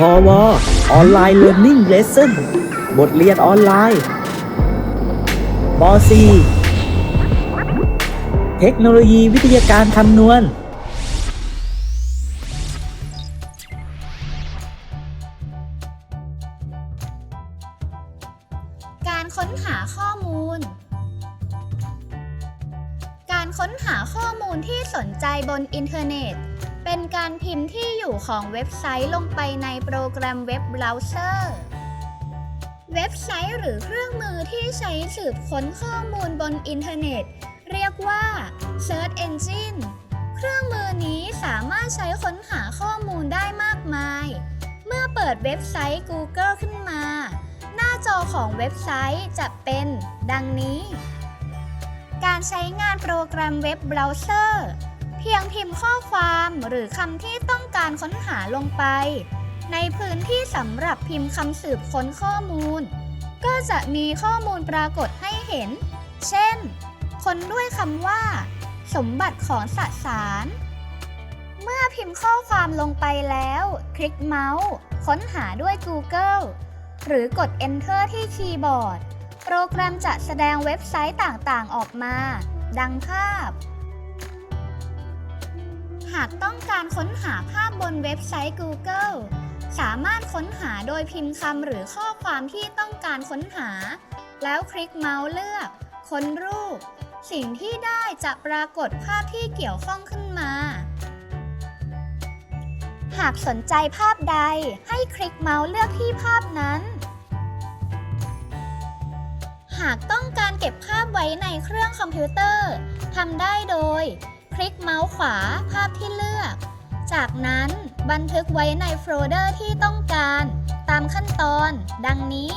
พอวออนไลน์เรียน i ิ g เลส s o n บทเรียนออนไลน์ป .4 เทคโนโลยีวิทยาการคำนวณ การค้นหาข้อมูล การค้นหาข้อมูลที่สนใจบนอินเทอร์เน็ต เป็นการพิมพ์ที่อยู่ของเว็บไซต์ลงไปในโปรแกรมเว็บเบราว์เซอร์ เว็บไซต์หรือเครื่องมือที่ใช้สืบค้นข้อมูลบนอินเทอร์เน็ต เรียกว่า Search Engine เครื่องมือนี้สามารถใช้ค้นหาข้อมูลได้มากมาย เมื่อเปิดเว็บไซต์ Google ขึ้นมา หน้าจอของเว็บไซต์จะเป็น ดังนี้ การใช้งานโปรแกรมเว็บเบราว์เซอร์ พียงพิมพ์ข้อความหรือคำที่ต้องการค้นหาลงไป ในพื้นที่สำหรับพิมพ์คำสืบค้นข้อมูล ก็จะมีข้อมูลปรากฏให้เห็น เช่น คนด้วยคำว่า สมบัติของสสาร เมื่อพิมพ์ข้อความลงไปแล้ว คลิกเมาส์ ค้นหาด้วย Google หรือกด Enter ที่คีย์บอร์ด โปรแกรมจะแสดงเว็บไซต์ต่างๆ ออกมา ดังภาพ หากต้องการค้นหาภาพบนเว็บไซต์ Google สามารถค้นหาโดยพิมพ์คำหรือข้อความที่ต้องการค้นหา แล้วคลิกเมาส์เลือก ค้นรูป สิ่งที่ได้จะปรากฏภาพที่เกี่ยวข้องขึ้นมา หากสนใจภาพใดให้คลิกเมาส์เลือกที่ภาพนั้น หากต้องการเก็บภาพไว้ในเครื่องคอมพิวเตอร์ทำได้โดย คลิกเมาส์ขวาภาพที่เลือก จากนั้นบันทึกไว้ในโฟลเดอร์ที่ต้องการ ตามขั้นตอน ดังนี้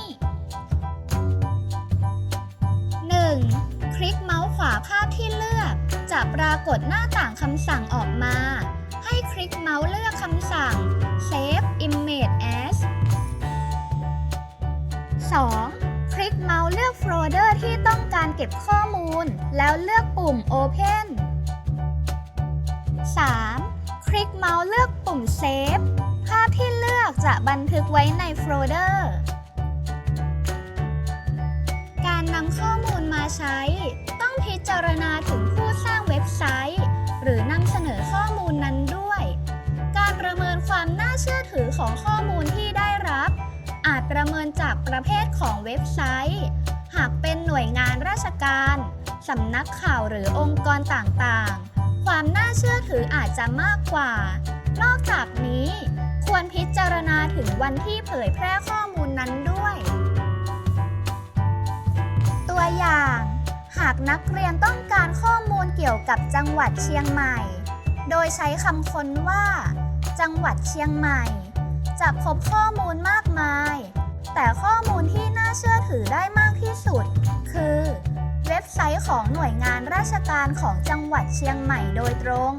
1. คลิกเมาส์ขวาภาพที่เลือก จะปรากฏหน้าต่างคำสั่งออกมา ให้คลิกเมาส์เลือกคำสั่ง Save Image as 2. คลิกเมาส์เลือกโฟลเดอร์ที่ต้องการเก็บข้อมูล แล้วเลือกปุ่ม Open 3. คลิกเมาส์เลือกปุ่ม Save ภาพที่เลือกจะบันทึกไว้ในโฟลเดอร์ การนำข้อมูลมาใช้ ต้องพิจารณาถึงผู้สร้างเว็บไซต์ หรือนำเสนอข้อมูลนั้นด้วย การประเมินความน่าเชื่อถือของข้อมูลที่ได้รับ อาจประเมินจากประเภทของเว็บไซต์ หากเป็นหน่วยงานราชการ สำนักข่าวหรือองค์กรต่างๆ เชื่อถืออาจจะมากกว่า นอกจากนี้ ควรพิจารณาถึงวันที่เผยแพร่ข้อมูลนั้นด้วย ตัวอย่าง หากนักเรียนต้องการข้อมูลเกี่ยวกับจังหวัดเชียงใหม่ โดยใช้คำค้นว่า จังหวัดเชียงใหม่ จะพบข้อมูลมากมาย แต่ข้อมูลที่น่าเชื่อถือได้มากที่สุด คือ เว็บไซต์ของหน่วยงานราชการของจังหวัดเชียงใหม่โดยตรง